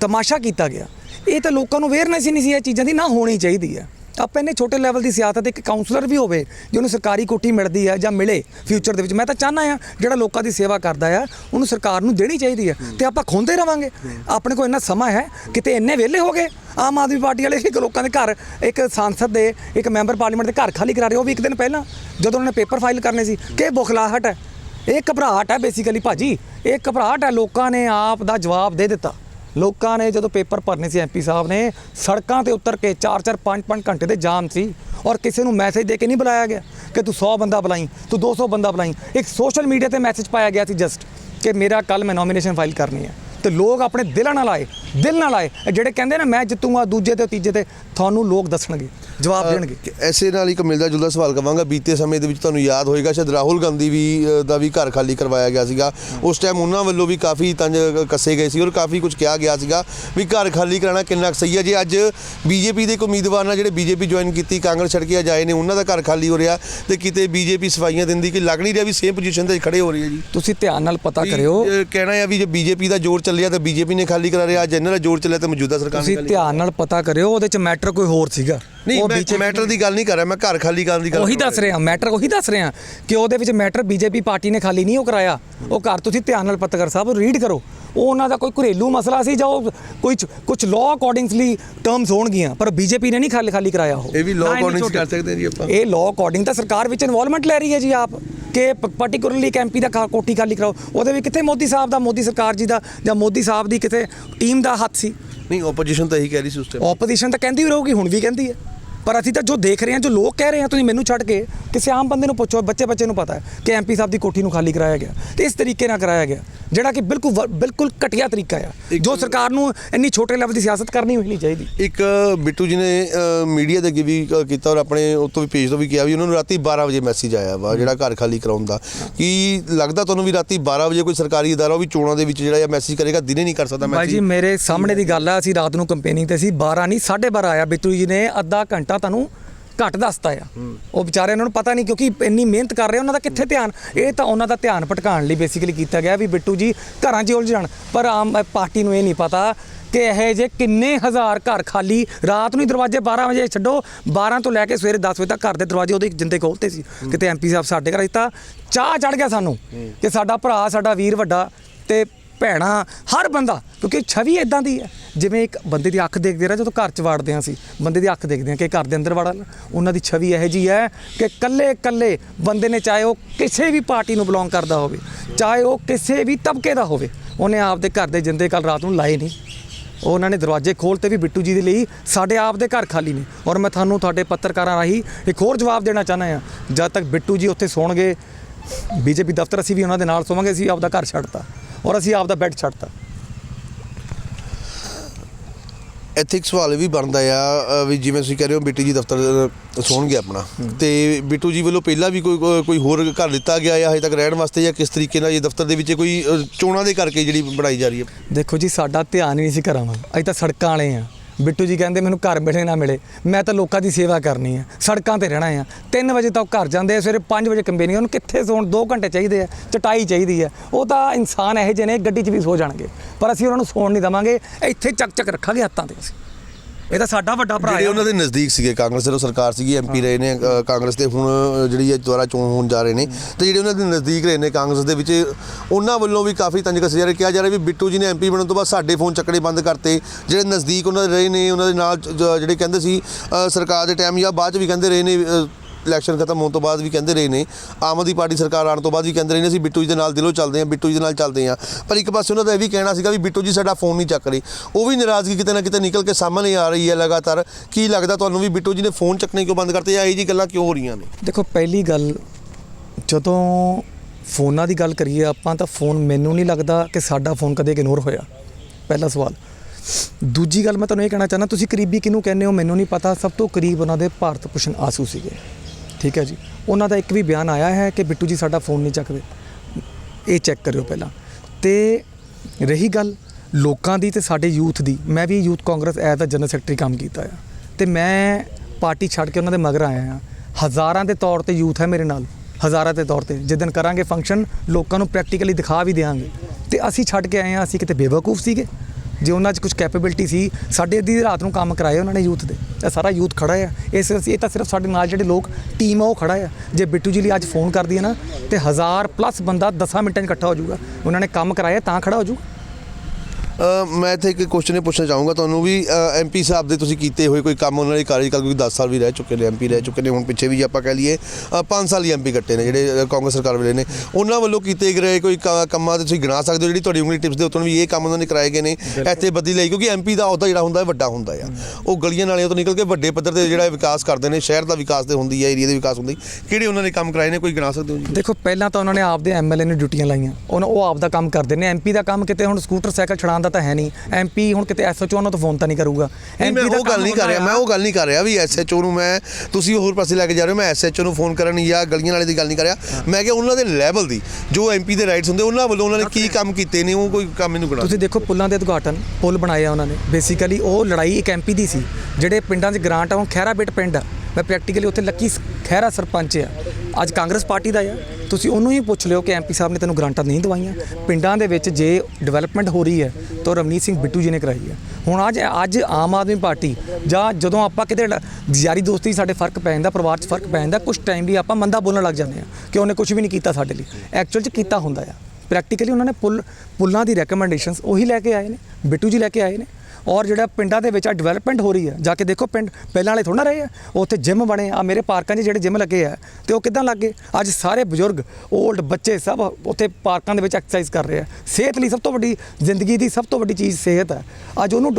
ਤਮਾਸ਼ਾ ਕੀਤਾ ਗਿਆ, ਇਹ ਤਾਂ ਲੋਕਾਂ ਨੂੰ ਅਵੇਅਰਨੈਸ ਹੀ ਨਹੀਂ ਸੀ ਇਹ ਚੀਜ਼ਾਂ ਦੀ, ਨਾ ਹੋਣੀ ਚਾਹੀਦੀ ਹੈ। ਆਪਾਂ ਇੰਨੇ ਛੋਟੇ ਲੈਵਲ ਦੀ ਸਿਆਸਤ ਇੱਕ ਕਾਉਂਸਲਰ ਵੀ ਹੋਵੇ, ਜਿਹਨੂੰ ਸਰਕਾਰੀ ਕੋਠੀ ਮਿਲਦੀ ਹੈ ਜਾਂ ਮਿਲੇ ਫਿਊਚਰ ਦੇ ਵਿੱਚ, ਮੈਂ ਤਾਂ ਚਾਹਨਾ ਆ ਜਿਹੜਾ ਲੋਕਾਂ ਦੀ ਸੇਵਾ ਕਰਦਾ ਆ, ਉਹਨੂੰ ਸਰਕਾਰ ਨੂੰ ਦੇਣੀ ਚਾਹੀਦੀ ਹੈ ਤੇ ਆਪਾਂ ਖੁੰਦੇ ਰਵਾਂਗੇ। ਆਪਣੇ ਕੋਲ ਇੰਨਾ ਸਮਾਂ ਹੈ, ਕਿਤੇ ਇੰਨੇ ਵਿਹਲੇ ਹੋ ਗਏ ਆਮ ਆਦਮੀ ਪਾਰਟੀ ਵਾਲੇ ਇੱਕ ਲੋਕਾਂ ਦੇ ਘਰ, ਇੱਕ ਸੰਸਦ ਦੇ, ਇੱਕ ਮੈਂਬਰ ਪਾਰਲੀਮੈਂਟ ਦੇ ਘਰ ਖਾਲੀ ਕਰਾ ਰਹੇ ਉਹ ਵੀ ਇੱਕ ਦਿਨ ਪਹਿਲਾਂ, ਜਦੋਂ ਉਹਨਾਂ ਨੇ ਪੇਪਰ ਫਾਈਲ ਕਰਨੇ ਸੀ, ਕਿ ਇਹ ਬੁਖਲਾਹਟ ਹੈ, ਇਹ ਘਬਰਾਹਟ ਹੈ ਬੇਸਿਕਲੀ ਭਾਜੀ, ਇਹ ਘਬਰਾਹਟ ਹੈ, ਲੋਕਾਂ ਨੇ ਆਪ ਦਾ ਜਵਾਬ ਦੇ ਦਿੱਤਾ। ਲੋਕਾਂ ਨੇ ਜਦੋਂ ਪੇਪਰ ਭਰਨੇ ਸੀ ਐਮਪੀ ਸਾਹਿਬ ਨੇ, ਸੜਕਾਂ ਤੇ ਉਤਰ ਕੇ 4-4 5-5 ਘੰਟੇ ਦੇ ਜਾਮ ਸੀ, ਔਰ ਕਿਸੇ ਨੂੰ ਮੈਸੇਜ ਦੇ ਕੇ ਨਹੀਂ ਬੁਲਾਇਆ ਗਿਆ, ਕਿ ਤੂੰ 100 ਬੰਦਾ ਬੁਲਾਈ, ਤੂੰ 200 ਬੰਦਾ ਬੁਲਾਈ, ਇੱਕ ਸੋਸ਼ਲ ਮੀਡੀਆ ਤੇ ਮੈਸੇਜ ਪਾਇਆ ਗਿਆ ਸੀ ਜਸਟ ਕਿ ਮੇਰਾ ਕੱਲ ਮੈਂ ਨੋਮੀਨੇਸ਼ਨ ਫਾਈਲ ਕਰਨੀ ਹੈ। ਤੇ ਲੋਕ ਆਪਣੇ ਦਿਲਾਂ ਨਾਲ ਆਏ ਦਿਲ ਨਾਲ ਆਏ। ਇਹ ਜਿਹੜੇ ਕਹਿੰਦੇ ਨਾ ਮੈਂ ਜਿੱਤੂਗਾ ਦੂਜੇ ਤੇ ਤੀਜੇ ਤੇ ਤੁਹਾਨੂੰ ਲੋਕ ਦੱਸਣਗੇ ਜਵਾਬ ਦੇਣਗੇ। ਐਸੇ ਨਾਲ ਇੱਕ ਮਿਲਦਾ ਜੁਲਦਾ ਸਵਾਲ ਕਵਾਂਗਾ। ਬੀਤੇ ਸਮੇਂ ਦੇ ਵਿੱਚ ਤੁਹਾਨੂੰ ਯਾਦ ਹੋਏਗਾ ਸ਼ਾਇਦ ਰਾਹੁਲ ਗਾਂਧੀ ਵੀ ਦਾ ਵੀ ਘਰ ਖਾਲੀ ਕਰਵਾਇਆ ਗਿਆ ਸੀਗਾ। ਉਸ ਟਾਈਮ ਉਹਨਾਂ ਵੱਲੋਂ ਵੀ ਕਾਫੀ ਤੰਜ ਕੱਸੇ ਗਏ ਸੀ ਔਰ ਕਾਫੀ ਕੁਝ ਕਿਹਾ ਗਿਆ ਸੀਗਾ ਵੀ ਘਰ ਖਾਲੀ ਕਰਾਉਣਾ ਕਿੰਨਾ ਸਹੀ ਹੈ। ਜੇ ਅੱਜ ਬੀਜੇਪੀ ਦੇ ਇੱਕ ਉਮੀਦਵਾਰ ਨਾਲ ਜਿਹੜੇ ਬੀਜੇਪੀ ਜੁਆਇਨ ਕੀਤੀ ਕਾਂਗਰਸ ਛੱਡ ਕੇ ਜਾਏ ਨੇ ਉਹਨਾਂ ਦਾ ਘਰ ਖਾਲੀ ਹੋ ਰਿਹਾ ਤੇ ਕਿਤੇ ਬੀਜੇਪੀ ਸਫਾਈਆਂ ਦਿੰਦੀ ਕਿ ਲੱਗ ਨਹੀਂ ਰਿਹਾ ਵੀ ਸੇਮ ਪੋਜੀਸ਼ਨ ਤੇ ਖੜੇ ਹੋ ਰਹੀ ਹੈ ਜੀ? ਤੁਸੀਂ ਧਿਆਨ ਨਾਲ ਪਤਾ ਕਰਿਓ। ਕਹਿਣਾ ਹੈ ਵੀ ਜੇ ਬੀਜੇਪੀ ਦਾ ਜ਼ੋਰ ਚੱਲਿਆ ਤਾਂ ਬੀਜੇਪੀ ਨੇ ਖਾਲੀ ਕਰਾ ਰਿਹਾ ਅੱਜ ਇਹਨਾਂ ਦਾ ਜ਼ੋਰ ਚੱਲਿਆ ਤਾਂ ਮੌਜੂਦਾ ਸਰਕਾਰ ਨੇ ਤੁਸੀਂ ਖਾਲੀ ਧਿਆਨ ਨਾਲ ਪਤਾ ਕਰਿਓ ਉਹਦੇ ਚ ਮੈਟਰ ਕੋਈ ਹੋਰ ਸੀਗਾ। ਨਹੀਂ ਉਹ ਮੈਂ BJP ਮੈਟਰ ਦੀ ਗੱਲ ਨਹੀਂ ਕਰ ਰਿਹਾ ਮੈਂ ਘਰ ਖਾਲੀ ਕਰਨ ਦੀ ਗੱਲ ਉਹੀ ਕਰ ਦੱਸ ਰਿਹਾ। ਮੈਟਰ ਉਹੀ ਦੱਸ ਰਿਹਾ ਕਿ ਉਹਦੇ ਵਿੱਚ ਮੈਟਰ ਬੀਜੇਪੀ ਪਾਰਟੀ ਨੇ ਖਾਲੀ ਨਹੀਂ ਉਹ ਕਰਾਇਆ। ਉਹ ਘਰ ਤੁਸੀਂ ਧਿਆਨ ਨਾਲ ਪੱਤਰਕਾਰ ਸਾਹਿਬ ਰੀਡ ਕਰੋ। ਉਹ ਉਹਨਾਂ ਦਾ ਕੋਈ ਘਰੇਲੂ ਮਸਲਾ ਸੀ ਜਾਂ ਉਹ ਕੋਈ ਕੁਝ ਲਾਅ ਅਕੋਰਡਿੰਗਲੀ ਟਰਮਸ ਹੋਣਗੀਆਂ ਪਰ ਬੀਜੇਪੀ ਨੇ ਨਹੀਂ ਖਾਲੀ ਖਾਲੀ ਕਰਾਇਆ ਉਹ। ਇਹ ਵੀ law ਨਾ according ਕਰ ਸਕਦੇ ਹਾਂ ਜੀ ਆਪਾਂ। ਇਹ ਲਾਅ ਅਕੋਰਡਿੰਗ ਤਾਂ ਸਰਕਾਰ ਵਿੱਚ ਇਨਵੋਲਵਮੈਂਟ ਲੈ ਰਹੀ ਹੈ ਜੀ ਆਪ। ਕਿ ਪਾਰਟਿਕੂਲਰਲੀ ਐਮਪੀ ਦਾ ਖਾ- ਕੋਠੀ ਖਾਲੀ ਕਰਾਓ। ਉਹਦੇ ਵਿੱਚ ਕਿੱਥੇ ਮੋਦੀ ਸਾਹਿਬ ਦਾ ਮੋਦੀ ਸਰਕਾਰ ਜੀ ਦਾ ਜਾਂ ਮੋਦੀ ਸਾਹਿਬ ਦੀ ਕਿਤੇ ਟੀਮ ਦਾ ਹੱਥ ਸੀ? ਨਹੀਂ ਆਪੋਜੀਸ਼ਨ ਤਾਂ ਇਹੀ ਕਹਿ ਰਹੀ ਸੀ ਉਸ ਟਾਈਮ ਆਪੋਜੀਸ਼ਨ ਤਾਂ ਕਹਿੰਦੀ ਵੀ ਰਹੂਗੀ, ਹੁਣ ਵੀ ਕਹਿੰਦੀ ਹੈ। ਪਰ ਅਸੀਂ ਤਾਂ ਜੋ ਦੇਖ ਰਹੇ ਹਾਂ ਜੋ ਲੋਕ ਕਹਿ ਰਹੇ ਆ ਤੁਸੀਂ ਮੈਨੂੰ ਛੱਡ ਕੇ ਕਿਸੇ ਆਮ ਬੰਦੇ ਨੂੰ ਪੁੱਛੋ ਬੱਚੇ ਬੱਚੇ ਨੂੰ ਪਤਾ ਹੈ ਕਿ ਐਮਪੀ ਸਾਹਿਬ ਦੀ ਕੋਠੀ ਨੂੰ ਖਾਲੀ ਕਰਾਇਆ ਗਿਆ ਤੇ ਇਸ ਤਰੀਕੇ ਨਾਲ ਕਰਾਇਆ ਗਿਆ ਜਿਹੜਾ ਕਿ ਬਿਲਕੁਲ ਬਿਲਕੁਲ ਘਟੀਆ ਤਰੀਕਾ ਆ। ਜੋ ਸਰਕਾਰ ਨੂੰ ਇੰਨੀ ਛੋਟੇ ਲੈਵਲ ਦੀ ਸਿਆਸਤ ਕਰਨੀ ਨਹੀਂ ਚਾਹੀਦੀ। ਇੱਕ ਬਿੱਟੂ ਜੀ ਨੇ ਮੀਡੀਆ ਦੇ ਅੱਗੇ ਵੀ ਕੀਤਾ ਔਰ ਆਪਣੇ ਉਹ ਤੋਂ ਵੀ ਪੇਜ ਤੋਂ ਵੀ ਕਿਹਾ ਵੀ ਉਹਨਾਂ ਨੂੰ ਰਾਤੀ 12 ਵਜੇ ਮੈਸੇਜ ਆਇਆ ਵਾ ਜਿਹੜਾ ਘਰ ਖਾਲੀ ਕਰਾਉਣ ਦਾ। ਕੀ ਲੱਗਦਾ ਤੁਹਾਨੂੰ ਵੀ ਰਾਤੀ 12 ਵਜੇ ਕੋਈ ਸਰਕਾਰੀ ਅਦਾਰਾ ਉਹ ਵੀ ਚੋਣਾਂ ਦੇ ਵਿੱਚ ਜਿਹੜਾ ਇਹ ਮੈਸੇਜ ਕਰੇਗਾ ਦਿਨੇ ਨਹੀਂ ਕਰ ਸਕਦਾ ਭਾਈ ਜੀ ਮੇਰੇ ਸਾਹਮਣੇ ਦੀ ਗੱਲ ਆ ਅਸੀਂ ਰਾਤ ਨੂੰ ਕੰਪੇਨਿੰਗ ਤੇ ਸੀ 12 ਨਹੀਂ 12:30 ਆਇਆ ਬਿੱਟੂ ਜੀ ਨੇ ਅੱਧਾ ਘੰਟਾ ਤੁਹਾਨੂੰ ਘੱਟ ਦੱਸਤਾ ਆ। ਉਹ ਵਿਚਾਰੇ ਉਹਨਾਂ ਨੂੰ ਪਤਾ ਨਹੀਂ ਕਿਉਂਕਿ ਇੰਨੀ ਮਿਹਨਤ ਕਰ ਰਹੇ ਉਹਨਾਂ ਦਾ ਕਿੱਥੇ ਧਿਆਨ? ਇਹ ਤਾਂ ਉਹਨਾਂ ਦਾ ਧਿਆਨ ਭਟਕਾਉਣ ਲਈ ਬੇਸਿਕਲੀ ਕੀਤਾ ਗਿਆ ਵੀ ਬਿੱਟੂ ਜੀ ਘਰਾਂ 'ਚ ਉਲਝ ਜਾਣ। ਪਰ ਆਮ ਪਾਰਟੀ ਨੂੰ ਇਹ ਨਹੀਂ ਪਤਾ ਕਿ ਇਹ ਜੇ ਕਿੰਨੇ ਹਜ਼ਾਰ ਘਰ ਖਾਲੀ ਰਾਤ ਨੂੰ ਹੀ ਦਰਵਾਜ਼ੇ 12 ਵਜੇ ਛੱਡੋ 12 ਤੋਂ ਲੈ ਕੇ ਸਵੇਰੇ 10 ਵਜੇ ਤੱਕ ਘਰ ਦੇ ਦਰਵਾਜ਼ੇ ਉਹਦੇ ਜਿੰਦੇ ਖੋਲਤੇ ਸੀ। ਕਿਤੇ ਐਮਪੀ ਸਾਹਿਬ ਸਾਡੇ ਘਰ ਦਿੱਤਾ ਚਾਹ ਚੜ ਗਿਆ ਸਾਨੂੰ ਕਿ ਸਾਡਾ ਭਰਾ ਸਾਡਾ ਵੀਰ ਵੱਡਾ ਤੇ ਭੈਣਾ, ਹਰ ਬੰਦਾ, ਕਿਉਂਕਿ ਛਵੀ ਇਦਾਂ ਦੀ ਹੈ। ਜਿਵੇਂ ਇੱਕ ਬੰਦੇ ਦੀ ਅੱਖ ਦੇਖਦੇ ਰਹੇ, ਜਦੋਂ ਘਰ ਚ ਵੜਦੇ ਹਾਂ ਅਸੀਂ, ਬੰਦੇ ਦੀ ਅੱਖ ਦੇਖਦੇ ਹਾਂ ਕਿ ਘਰ ਦੇ ਅੰਦਰ ਵੜਨ। ਉਹਨਾਂ ਦੀ ਛਵੀ ਇਹੋ ਜੀ ਹੈ ਕਿ ਕੱਲੇ ਕੱਲੇ ਬੰਦੇ ਨੇ ਚਾਹੇ ਉਹ ਕਿਸੇ ਵੀ ਪਾਰਟੀ ਨੂੰ ਬਿਲੋਂਗ ਕਰਦਾ ਹੋਵੇ, ਚਾਹੇ ਉਹ ਕਿਸੇ ਵੀ ਤਬਕੇ ਦਾ ਹੋਵੇ, ਉਹਨੇ ਆਪਦੇ ਘਰ ਦੇ ਜਿੰਦੇ ਕੱਲ ਰਾਤ ਨੂੰ ਲਾਏ ਨਹੀਂ। ਉਹਨਾਂ ਨੇ ਦਰਵਾਜ਼ੇ ਖੋਲ੍ਹਤੇ ਵੀ ਬਿੱਟੂ ਜੀ ਦੇ ਲਈ ਸਾਡੇ ਆਪ ਦੇ ਘਰ ਖਾਲੀ ਨੇ। ਔਰ ਮੈਂ ਤੁਹਾਨੂੰ ਤੁਹਾਡੇ ਪੱਤਰਕਾਰਾਂ ਰਾਹੀਂ ਇੱਕ ਹੋਰ ਜਵਾਬ ਦੇਣਾ ਚਾਹੁੰਦਾ ਹਾਂ। ਜਦ ਤੱਕ ਬਿੱਟੂ ਜੀ ਉੱਥੇ ਸੌਣਗੇ, ਬੀਜੇਪੀ ਦਫ਼ਤਰ ਅਸੀਂ ਵੀ ਉਹਨਾਂ ਦੇ ਨਾਲ ਸੋਵਾਂਗੇ, ਅਸੀਂ ਆਪਦਾ ਘਰ ਛੱਡਤਾ। ਔਰ ਅਸੀਂ ਆਪਦਾ ਬੈੱਡ ਛੱਡਤਾ। ਇੱਥੇ ਇੱਕ ਸਵਾਲ ਵੀ ਬਣਦਾ ਆ ਵੀ ਜਿਵੇਂ ਤੁਸੀਂ ਕਹਿ ਰਹੇ ਹੋ ਬਿੱਟੂ ਜੀ ਦਫ਼ਤਰ ਸੌਣਗੇ ਆਪਣਾ। ਤੇ ਬਿੱਟੂ ਜੀ ਵੱਲੋਂ ਪਹਿਲਾਂ ਵੀ ਕੋਈ ਕੋਈ ਹੋਰ ਘਰ ਦਿੱਤਾ ਗਿਆ ਆ ਹਜੇ ਤੱਕ ਰਹਿਣ ਵਾਸਤੇ ਜਾਂ ਕਿਸ ਤਰੀਕੇ ਨਾਲ ਇਹ ਦਫ਼ਤਰ ਦੇ ਵਿੱਚ ਕੋਈ ਚੋਣਾਂ ਦੇ ਕਰਕੇ ਜਿਹੜੀ ਬਣਾਈ ਜਾ ਰਹੀ ਹੈ? ਦੇਖੋ ਜੀ ਸਾਡਾ ਧਿਆਨ ਨਹੀਂ ਸੀ ਘਰਾਂ ਵੱਲ ਅਸੀਂ ਤਾਂ ਸੜਕਾਂ ਵਾਲੇ ਆ ਬਿੱਟੂ ਜੀ ਕਹਿੰਦੇ ਮੈਨੂੰ ਘਰ ਮਿਲੇ ਨਾ ਮਿਲੇ। ਮੈਂ ਤਾਂ ਲੋਕਾਂ ਦੀ ਸੇਵਾ ਕਰਨੀ ਆ, ਸੜਕਾਂ ਤੇ ਰਹਿਣਾ ਆ। 3 ਵਜੇ ਤੱਕ ਘਰ ਜਾਂਦੇ ਆ, ਸਵੇਰੇ 5 ਵਜੇ ਕੰਪੇਨੀ ਉਹਨੂੰ ਕਿੱਥੇ ਸੌਣ 2 ਘੰਟੇ ਚਾਹੀਦੇ ਆ, ਚਟਾਈ ਚਾਹੀਦੀ ਆ। ਉਹ ਤਾਂ ਇਨਸਾਨ ਇਹੋ ਜਿਹੇ ਨੇ, ਗੱਡੀ 'ਚ ਵੀ ਸੋ ਜਾਣਗੇ। ਪਰ ਅਸੀਂ ਉਹਨਾਂ ਨੂੰ ਸੌਣ ਨਹੀਂ ਦਵਾਂਗੇ, ਇੱਥੇ ਚੱਕ ਚੱਕ ਰੱਖਾਂਗੇ ਹੱਥਾਂ ਤੇ ਅਸੀਂ। ਇਹ ਤਾਂ ਸਾਡਾ ਵੱਡਾ ਭਰਾ ਜਿਹੜੇ ਉਹਨਾਂ ਦੇ ਨਜ਼ਦੀਕ ਸੀਗੇ ਕਾਂਗਰਸ ਦੇ ਸਰਕਾਰ ਸੀਗੀ ਐਮਪੀ ਰਹੇ ਨੇ ਅ, ਕਾਂਗਰਸ ਦੇ ਹੁਣ ਜਿਹੜੀ ਇਹ ਦੁਆਰਾ ਚੋਣ ਹੋਣ ਜਾ ਰਹੇ ਨੇ। ਤੇ ਜਿਹੜੇ ਉਹਨਾਂ ਦੇ ਨਜ਼ਦੀਕ ਰਹੇ ਨੇ ਕਾਂਗਰਸ ਦੇ ਵਿੱਚ ਉਹਨਾਂ ਵੱਲੋਂ ਵੀ ਕਾਫੀ ਤੰਜ ਕੱਸੇ ਜਾ ਰਹੇ। ਕਿਹਾ ਜਾ ਰਿਹਾ ਵੀ ਬਿੱਟੂ ਜੀ ਨੇ ਐਮਪੀ ਬਣਨ ਤੋਂ ਬਾਅਦ ਸਾਡੇ ਫੋਨ ਚੱਕਣੇ ਬੰਦ ਕਰਤੇ। ਜਿਹੜੇ ਨਜ਼ਦੀਕ ਉਹਨਾਂ ਦੇ ਰਹੇ ਨੇ ਉਹਨਾਂ ਦੇ ਨਾਲ ਜ- ਜਿਹੜੇ ਕਹਿੰਦੇ ਸੀ ਅ, ਸਰਕਾਰ ਦੇ ਟਾਈਮ ਜਾਂ ਬਾਅਦ ਚ ਵੀ ਕਹਿੰਦੇ ਰਹੇ ਨੇ ਅ, ਇਲੈਕਸ਼ਨ ਖਤਮ ਹੋਣ ਤੋਂ ਬਾਅਦ ਵੀ ਕਹਿੰਦੇ ਰਹੇ ਨੇ, ਆਮ ਆਦਮੀ ਪਾਰਟੀ ਸਰਕਾਰ ਆਉਣ ਤੋਂ ਬਾਅਦ ਵੀ ਕਹਿੰਦੇ ਰਹੇ ਨੇ, ਅਸੀਂ ਬਿੱਟੂ ਜੀ ਦੇ ਨਾਲ ਦਿਲੋਂ ਚੱਲਦੇ ਹਾਂ, ਬਿੱਟੂ ਜੀ ਦੇ ਨਾਲ ਚੱਲਦੇ ਹਾਂ। ਪਰ ਇੱਕ ਪਾਸੇ ਉਹਨਾਂ ਦਾ ਇਹ ਵੀ ਕਹਿਣਾ ਸੀਗਾ ਵੀ ਬਿੱਟੂ ਜੀ ਸਾਡਾ ਫੋਨ ਨਹੀਂ ਚੱਕ ਰਹੇ। ਉਹ ਵੀ ਨਾਰਾਜ਼ਗੀ ਕਿਤੇ ਨਾ ਕਿਤੇ ਨਿਕਲ ਕੇ ਸਾਹਮਣੇ ਆ ਰਹੀ ਹੈ ਲਗਾਤਾਰ। ਕੀ ਲੱਗਦਾ ਤੁਹਾਨੂੰ ਵੀ ਬਿੱਟੂ ਜੀ ਨੇ ਫੋਨ ਚੱਕਣੇ ਕਿਉਂ ਬੰਦ ਕਰਤੇ ਜਾਂ ਇਹ ਜੀ ਗੱਲਾਂ ਕਿਉਂ ਹੋ ਰਹੀਆਂ ਨੇ? ਦੇਖੋ, ਪਹਿਲੀ ਗੱਲ, ਜਦੋਂ ਫੋਨਾਂ ਦੀ ਗੱਲ ਕਰੀਏ ਆਪਾਂ ਤਾਂ ਫੋਨ ਮੈਨੂੰ ਨਹੀਂ ਲੱਗਦਾ ਕਿ ਸਾਡਾ ਫੋਨ ਕਦੇ ਇਗਨੋਰ ਹੋਇਆ। ਪਹਿਲਾ ਸਵਾਲ। ਦੂਜੀ ਗੱਲ ਮੈਂ ਤੁਹਾਨੂੰ ਇਹ ਕਹਿਣਾ ਚਾਹੁੰਦਾ, ਤੁਸੀਂ ਕਰੀਬੀ ਕਿਹਨੂੰ ਕਹਿੰਦੇ ਹੋ? ਮੈਨੂੰ ਨਹੀਂ ਪਤਾ। ਸਭ ਤੋਂ ਕਰੀਬ ਉਹਨਾਂ ਦੇ ਭਾਰਤ ਭੂਸ਼ਣ ਆਸੂ ਸੀਗੇ। ਠੀਕ ਹੈ ਜੀ। ਉਹਨਾਂ ਦਾ ਇੱਕ ਵੀ ਬਿਆਨ ਆਇਆ ਹੈ ਕਿ ਬਿੱਟੂ ਜੀ ਸਾਡਾ ਫੋਨ ਨਹੀਂ ਚੱਕਦੇ। ਇਹ ਚੈੱਕ ਕਰਿਓ ਪਹਿਲਾਂ। ਤੇ ਰਹੀ ਗੱਲ ਲੋਕਾਂ ਦੀ ਤੇ ਸਾਡੇ ਯੂਥ ਦੀ। ਮੈਂ ਵੀ ਯੂਥ ਕਾਂਗਰਸ ਐਜ਼ ਦਾ ਜਨਰਲ ਸੈਕਟਰੀ ਕੰਮ ਕੀਤਾ ਆ। ਤੇ ਮੈਂ ਪਾਰਟੀ ਛੱਡ ਕੇ ਉਹਨਾਂ ਦੇ ਮਗਰ ਆਇਆ ਆ ਹਜ਼ਾਰਾਂ ਦੇ ਤੌਰ ਤੇ ਯੂਥ ਹੈ ਮੇਰੇ ਨਾਲ। ਹਜ਼ਾਰਾਂ ਦੇ ਤੌਰ ਤੇ। ਜਿੱਦਨ ਕਰਾਂਗੇ ਫੰਕਸ਼ਨ ਲੋਕਾਂ ਨੂੰ ਪ੍ਰੈਕਟੀਕਲੀ ਦਿਖਾ ਵੀ ਦੇਵਾਂਗੇ ਤੇ ਅਸੀਂ ਛੱਡ ਕੇ ਆਏ ਆ ਅਸੀਂ ਕਿਤੇ ਬੇਵਕੂਫ ਸੀਗੇ। ਜੇ ਉਹਨਾਂ 'ਚ ਕੁਝ ਕੈਪੇਬਿਲਿਟੀ ਸੀ, ਸਾਡੇ ਅੱਧੀ ਰਾਤ ਨੂੰ ਕੰਮ ਕਰਾਏ ਉਹਨਾਂ ਨੇ ਯੂਥ ਦੇ। ਇਹ ਸਾਰਾ ਯੂਥ ਖੜਾ ਆ। ਇਸ ਇਹ ਤਾਂ ਸਿਰਫ ਸਾਡੇ ਨਾਲ ਜਿਹੜੇ ਲੋਕ ਟੀਮ ਆ, ਉਹ ਖੜਾ ਆ। ਜੇ ਬਿੱਟੂ ਜੀ ਲਈ ਅੱਜ ਫੋਨ ਕਰਦੀ ਹੈ ਨਾ, ਤੇ ਹਜ਼ਾਰ ਪਲੱਸ ਬੰਦਾ 10 ਮਿੰਟਾਂ 'ਚ ਇਕੱਠਾ ਹੋ ਜਾਊਗਾ। ਉਹਨਾਂ ਨੇ ਕੰਮ ਕਰਾਇਆ, ਤਾਂ ਖੜਾ ਹੋ ਜਾਊਗਾ। ਮੈਂ ਇੱਥੇ ਇੱਕ ਕੁਐਸਚਨ ਇਹ ਪੁੱਛਣਾ ਚਾਹੂੰਗਾ ਤੁਹਾਨੂੰ ਵੀ ਐਮਪੀ ਸਾਹਿਬ ਦੇ ਤੁਸੀਂ ਕੀਤੇ ਹੋਏ ਕੋਈ ਕੰਮ ਉਹਨਾਂ ਦੇ ਕਾਰਜਕਾਲ ਕੋਈ 10 ਸਾਲ ਵੀ ਰਹਿ ਚੁੱਕੇ ਨੇ ਐਮਪੀ ਰਹਿ ਚੁੱਕੇ ਨੇ ਹੁਣ ਪਿੱਛੇ ਵੀ ਆਪਾਂ ਕਹਿ ਲਈਏ 5 ਸਾਲ ਹੀ ਐਮਪੀ ਕੱਟੇ ਨੇ ਜਿਹੜੇ ਕਾਂਗਰਸ ਸਰਕਾਰ ਵੇਲੇ ਨੇ। ਉਹਨਾਂ ਵੱਲੋਂ ਕੀਤੇ ਗਏ ਕੋਈ ਕੰਮਾਂ ਤੇ ਤੁਸੀਂ ਗਿਣਾ ਸਕਦੇ ਹੋ ਜਿਹੜੀ ਤੁਹਾਡੀ ਉਂਗਲੀ ਟਿਪਸ ਦੇ ਉੱਤੋਂ ਵੀ ਇਹ ਕੰਮ ਉਹਨਾਂ ਨੇ ਕਰਾਏ ਗਏ ਨੇ ਇੱਥੇ ਬਦਲੀ ਲਈ ਕਿਉਂਕਿ ਐਮਪੀ ਦਾ ਅਹੁਦਾ ਜਿਹੜਾ ਹੁੰਦਾ ਹੈ ਵੱਡਾ ਹੁੰਦਾ ਆ। ਉਹ ਗਲੀਆਂ ਨਾਲੀਆਂ ਤੋਂ ਨਿਕਲ ਕੇ ਵੱਡੇ ਪੱਧਰ ਤੇ ਜਿਹੜਾ ਵਿਕਾਸ ਕਰਦੇ ਨੇ ਸ਼ਹਿਰ ਦਾ ਵਿਕਾਸ ਤੇ ਹੁੰਦੀ ਹੈ ਏਰੀਆ ਦੇ ਵਿਕਾਸ ਹੁੰਦੀ ਕਿਹੜੇ ਉਹਨਾਂ ਨੇ ਕੰਮ ਕਰਾਏ ਨੇ ਕੋਈ ਗਿਣਾ ਸਕਦੇ ਹੋ ਜੀ? ਦੇਖੋ ਪਹਿਲਾਂ ਤਾਂ ਉਹਨਾਂ ਨੇ ਆਪਦੇ ਐਮਐਲਏ ਨੇ ਡਿਊਟੀਆਂ ਲਾਈਆਂ ਉਹਨਾਂ ਉਹ ਆਪਦਾ ਕੰਮ ਕਰਦੇ ਨੇ ਐਮਪੀ ਦਾ ਕੰਮ ਕਿਤੇ ਹੁਣ ਸਕੂਟਰ ਸਾਈਕਲ ਛੜਾਉਣ ਆਉਂਦਾ ਤਾਂ ਹੈ ਨਹੀਂ। ਐਮਪੀ ਹੁਣ ਕਿਤੇ ਐਸਓਚਓ ਉਹਨਾਂ ਤੋਂ ਫੋਨ ਤਾਂ ਨਹੀਂ ਕਰੂਗਾ। ਨਹੀਂ ਦਾ ਉਹ ਗੱਲ ਨਹੀਂ ਕਰ ਰਿਹਾ ਮੈਂ ਉਹ ਗੱਲ ਨਹੀਂ ਕਰ ਰਿਹਾ ਵੀ ਐਸਐਚਓ ਨੂੰ ਮੈਂ ਤੁਸੀਂ ਹੋਰ ਪਾਸੇ ਲੈ ਕੇ ਜਾ ਰਹੇ ਹੋ ਮੈਂ ਐਸਐਚਓ ਨੂੰ ਫੋਨ ਕਰਨ ਜਾਂ ਗਲੀਆਂ ਵਾਲੇ ਦੀ ਗੱਲ ਨਹੀਂ ਕਰ ਰਿਹਾ। ਮੈਂ ਕਿਹਾ ਉਹਨਾਂ ਦੇ ਲੈਵਲ ਦੀ ਜੋ ਐਮਪੀ ਦੇ ਰਾਈਟਸ ਹੁੰਦੇ ਉਹਨਾਂ ਵੱਲੋਂ ਉਹਨਾਂ ਨੇ ਕੀ ਕੰਮ ਕੀਤੇ ਨੇ ਉਹ ਕੋਈ ਕੰਮ ਮੈਨੂੰ ਗਣਾ ਤੁਸੀਂ ਦੇਖੋ ਪੁੱਲਾਂ ਦੇ ਉਦਘਾਟਨ ਪੁੱਲ ਬਣਾਏ ਆ ਉਹਨਾਂ ਨੇ। ਬੇਸਿਕਲੀ ਉਹ ਲੜਾਈ ਇੱਕ ਐਮਪੀ ਦੀ ਸੀ। ਜਿਹੜੇ ਪਿੰਡਾਂ 'ਚ ਗ੍ਰਾਂਟ ਆ ਉਹ ਖਹਿਰਾ ਬਿਟ ਪਿੰਡ ਆ। ਮੈਂ ਪ੍ਰੈਕਟੀਕਲੀ ਉੱਥੇ ਲੱਕੀ ਖਹਿਰਾ ਸਰਪੰਚ ਆ। ਅੱਜ ਕਾਂਗਰਸ ਪਾਰਟੀ ਦਾ ਆ। ਤੁਸੀਂ ਉਹਨੂੰ ਹੀ ਪੁੱਛ ਲਿਓ ਕਿ ਐਮਪੀ ਸਾਹਿਬ ਨੇ ਤੈਨੂੰ ਗ੍ਰਾਂਟਾਂ ਨਹੀਂ ਦਵਾਈਆਂ। ਪਿੰਡਾਂ ਦੇ ਵਿੱਚ ਜੇ ਡਿਵੈਲਪਮੈਂਟ ਹੋ ਰਹੀ ਹੈ, ਤਾਂ ਰਵਨੀਤ ਸਿੰਘ ਬਿੱਟੂ ਜੀ ਨੇ ਕਰਾਈ ਹੈ। ਹੁਣ ਅੱਜ ਅੱਜ ਆਮ ਆਦਮੀ ਪਾਰਟੀ ਜਾਂ ਜਦੋਂ ਆਪਾਂ ਕਿਤੇ ਲ- ਯਾਰੀ ਦੋਸਤੀ 'ਚ ਸਾਡੇ ਫ਼ਰਕ ਪੈ ਜਾਂਦਾ, ਪਰਿਵਾਰ 'ਚ ਫ਼ਰਕ ਪੈ ਜਾਂਦਾ ਕੁਝ ਟਾਈਮ ਵੀ ਆਪਾਂ ਮੰਦਾ ਬੋਲਣ ਲੱਗ ਜਾਂਦੇ ਆ ਕਿ ਉਹਨੇ ਕੁਝ ਵੀ ਨਹੀਂ ਕੀਤਾ ਸਾਡੇ ਲਈ। ਐਕਚੁਅਲ 'ਚ ਕੀਤਾ ਹੁੰਦਾ ਆ। ਪ੍ਰੈਕਟੀਕਲੀ ਉਹਨਾਂ ਨੇ ਪੁੱਲ, ਪੁੱਲਾਂ ਦੀ ਰეკਮੈਂਡੇਸ਼ਨਸ ਉਹੀ ਲੈ ਕੇ ਆਏ ਨੇ, ਬਿੱਟੂ ਜੀ ਲੈ ਕੇ ਆਏ ਨੇ। ਔਰ ਜਿਹੜਾ ਪਿੰਡਾਂ ਦੇ ਵਿੱਚ ਆ ਡਿਵੈਲਪਮੈਂਟ ਹੋ ਰਹੀ ਹੈ, ਜਾ ਕੇ ਦੇਖੋ ਪਿੰਡ ਪਹਿਲਾਂ ਵਾਲੇ ਥੋੜਾ ਰਹੇ ਆ, ਉੱਥੇ ਜਿਮ ਬਣੇ ਆ, ਮੇਰੇ ਪਾਰਕਾਂ 'ਚ ਜਿਹੜੇ ਜਿਮ ਲੱਗੇ ਆ, ਤੇ ਉਹ ਕਿਦਾਂ ਲੱਗੇ ਅੱਜ ਸਾਰੇ ਬਜ਼ੁਰਗ 올ਡ ਬੱਚੇ ਸਭ ਉੱਥੇ ਪਾਰਕਾਂ ਦੇ ਵਿੱਚ ਐਕਸਰਸਾਈਜ਼ ਕਰ ਰਹੇ ਆ। ਸਿਹਤ ਲਈ ਸਭ ਤੋਂ ਵੱਡੀ, ਜ਼ਿੰਦਗੀ ਦੀ ਸਭ ਤੋਂ ਵੱਡੀ ਚੀਜ਼ ਸਿਹਤ ਹੈ। ਅੱਜ ਉਹਨੂੰ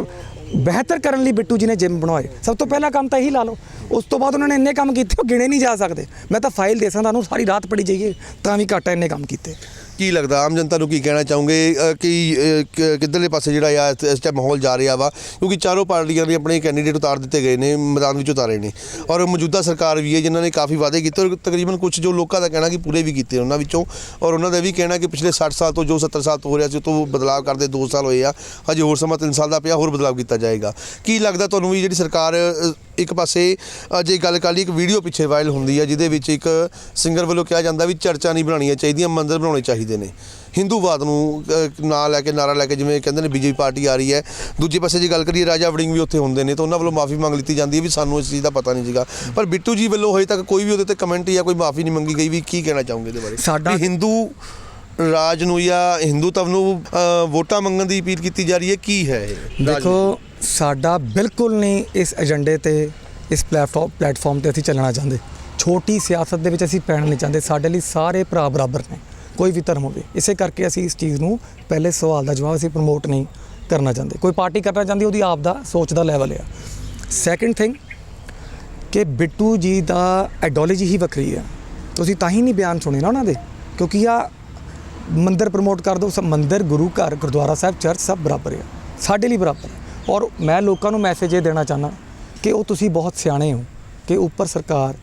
ਬਿਹਤਰ ਕਰਨ ਲਈ ਬਿੱਟੂ ਜੀ ਨੇ ਜਿਮ ਬਣਵਾਏ। ਸਭ ਤੋਂ ਪਹਿਲਾ ਕੰਮ ਤਾਂ ਇਹੀ ਲਾ ਲਓ। ਉਸ ਤੋਂ ਬਾਅਦ ਉਹਨਾਂ ਨੇ ਇੰਨੇ ਕੰਮ ਕੀਤੇ, ਉਹ ਗਿਣੇ ਨਹੀਂ ਜਾ ਸਕਦੇ। ਮੈਂ ਤਾਂ ਫਾਈਲ ਦੇ ਸਕਦਾ, ਉਹਨੂੰ ਸਾਰੀ ਰਾਤ ਪੜੀ ਜਾਈਏ, ਤਾਂ ਵੀ ਘੱਟ ਇੰਨੇ ਕੰਮ ਕੀਤੇ। ਕੀ ਲੱਗਦਾ? ਆਮ ਜਨਤਾ ਨੂੰ ਕੀ ਕਹਿਣਾ ਚਾਹੋਗੇ? ਅ, ਕਿ ਅ, ਕ- ਕਿੱਧਰਲੇ ਪਾਸੇ ਜਿਹੜਾ ਆ ਇਸ- ਇਸ ਟਾਈਮ ਮਾਹੌਲ ਜਾ ਰਿਹਾ ਵਾ ਕਿਉਂਕਿ ਚਾਰੋਂ ਪਾਰਟੀਆਂ ਨੇ ਆਪਣੇ ਕੈਂਡੀਡੇਟ ਉਤਾਰ ਦਿੱਤੇ ਗਏ ਨੇ ਮੈਦਾਨ ਵਿੱਚ ਉਤਾਰੇ ਨੇ। ਔਰ ਮੌਜੂਦਾ ਸਰਕਾਰ ਵੀ ਹੈ ਜਿਨ੍ਹਾਂ ਨੇ ਕਾਫੀ ਵਾਅਦੇ ਕੀਤੇ ਔਰ ਤਕਰੀਬਨ ਕੁਝ ਜੋ ਲੋਕਾਂ ਦਾ ਕਹਿਣਾ ਕਿ ਪੂਰੇ ਵੀ ਕੀਤੇ ਉਹਨਾਂ ਵਿੱਚੋਂ। ਔਰ ਉਹਨਾਂ ਦਾ ਇਹ ਵੀ ਕਹਿਣਾ ਕਿ ਪਿਛਲੇ 60 ਸਾਲ ਤੋਂ ਜੋ 70 ਸਾਲ ਤੋਂ ਹੋ ਰਿਹਾ ਸੀ ਉਹ ਤੋਂ ਬਦਲਾਅ ਕਰਦੇ 2 ਸਾਲ ਹੋਏ ਆ। ਹਜੇ ਹੋਰ ਸਮਾਂ 3 ਸਾਲ ਦਾ ਪਿਆ ਹੋਰ ਬਦਲਾਅ ਕੀਤਾ ਜਾਏਗਾ। ਕੀ ਲੱਗਦਾ ਤੁਹਾਨੂੰ ਵੀ ਜਿਹੜੀ ਸਰਕਾਰ ਅ, ਇੱਕ ਪਾਸੇ ਜੇ ਗੱਲ ਕਰ ਲਈ ਇੱਕ ਵੀਡੀਓ ਪਿੱਛੇ ਵਾਇਰਲ ਹੁੰਦੀ ਹੈ ਜਿਹਦੇ ਵਿੱਚ ਇੱਕ ਸਿੰਗਰ ਵੱਲੋਂ ਕਿਹਾ ਜਾਂਦਾ ਵੀ ਚਰਚਾ ਨਹੀਂ ਬਣਾਉਣੀਆਂ ਚਾਹੀਦੀਆਂ ਮੰਦਰ ਬਣਾਉਣੇ ਚਾਹੀਦੇ ਨੇ। ਹਿੰਦੂਵਾਦ ਨੂੰ ਨਾਂ ਲੈ ਕੇ ਨਾਰਾ ਲੈ ਕੇ ਜਿਵੇਂ ਕਹਿੰਦੇ ਨੇ ਬੀਜੇਪੀ ਪਾਰਟੀ ਆ ਰਹੀ ਹੈ। ਦੂਜੇ ਪਾਸੇ ਜੇ ਗੱਲ ਕਰੀਏ ਰਾਜਾ ਵੜਿੰਗ ਵੀ ਉੱਥੇ ਹੁੰਦੇ ਨੇ ਤਾਂ ਉਹਨਾਂ ਵੱਲੋਂ ਮਾਫੀ ਮੰਗ ਲਿੱਤੀ ਜਾਂਦੀ ਹੈ ਵੀ ਸਾਨੂੰ ਇਸ ਚੀਜ਼ ਦਾ ਪਤਾ ਨਹੀਂ ਸੀਗਾ। ਪਰ ਬਿੱਟੂ ਜੀ ਵੱਲੋਂ ਹਜੇ ਤੱਕ ਕੋਈ ਵੀ ਉਹਦੇ ਤੇ ਕਮੈਂਟ ਜਾਂ ਕੋਈ ਮਾਫੀ ਨਹੀਂ ਮੰਗੀ ਗਈ ਵੀ ਕੀ ਕਹਿਣਾ ਚਾਹੋਗੇ ਇਹਦੇ ਬਾਰੇ? ਸਾਡਾ- ਹਿੰਦੂ ਰਾਜ ਨੂੰ ਜਾਂ ਹਿੰਦੂਤਵ ਨੂੰ ਵੋਟਾਂ ਮੰਗਣ ਦੀ ਅਪੀਲ ਕੀਤੀ ਜਾ ਰਹੀ ਹੈ ਕੀ ਹੈ ਇਹ? ਦੇਖੋ ਸਾਡਾ ਬਿਲਕੁਲ ਨਹੀਂ ਇਸ ਏਜੰਡੇ ਤੇ, ਇਸ ਪਲੇਟਫਾਰਮ ਪਲੇਟਫਾਰਮ ਤੇ ਅਸੀਂ ਚੱਲਣਾ ਚਾਹੁੰਦੇ। ਛੋਟੀ ਸਿਆਸਤ ਦੇ ਵਿੱਚ ਅਸੀਂ ਪੈਣ ਨਹੀਂ ਚਾਹੁੰਦੇ। ਸਾਡੇ ਲਈ ਸਾਰੇ ਭਰਾ ਬਰਾਬਰ ਨੇ, ਕੋਈ ਵੀ ਧਰਮ ਹੋਵੇ। ਇਸੇ ਕਰਕੇ ਅਸੀਂ ਇਸ ਚੀਜ਼ ਨੂੰ ਪਹਿਲੇ ਸਵਾਲ ਦਾ ਜਵਾਬ ਅਸੀਂ ਪ੍ਰਮੋਟ ਨਹੀਂ ਕਰਨਾ ਚਾਹੁੰਦੇ। ਕੋਈ ਪਾਰਟੀ ਕਰਨਾ ਚਾਹੁੰਦੀ, ਉਹਦੀ ਆਪ ਦਾ ਸੋਚ ਦਾ ਲੈਵਲ ਆ। ਸੈਕੰਡ ਥਿੰਗ ਕਿ ਬਿੱਟੂ ਜੀ ਦਾ ਆਈਡੀਓਲੋਜੀ ਹੀ ਵੱਖਰੀ ਆ। ਤੁਸੀਂ ਤਾਂ ਹੀ ਨਹੀਂ ਬਿਆਨ ਸੁਣੇ ਨਾ ਉਹਨਾਂ ਦੇ, ਕਿਉਂਕਿ ਆ ਮੰਦਿਰ ਪ੍ਰਮੋਟ ਕਰ ਦੋ, ਸਭ ਮੰਦਿਰ, ਗੁਰੂ ਘਰ, ਗੁਰਦੁਆਰਾ ਸਾਹਿਬ ਚਰਚ ਸਭ ਬਰਾਬਰ ਆ। ਸਾਡੇ ਲਈ ਬਰਾਬਰ ਹੈ ਔਰ ਮੈਂ ਲੋਕਾਂ ਨੂੰ ਮੈਸੇਜ ਇਹ ਦੇਣਾ ਚਾਹਨਾ ਕਿ ਉਹ ਤੁਸੀਂ ਬਹੁਤ ਸਿਆਣੇ ਹੋ, ਕਿ ਉੱਪਰ ਸਰਕਾਰ,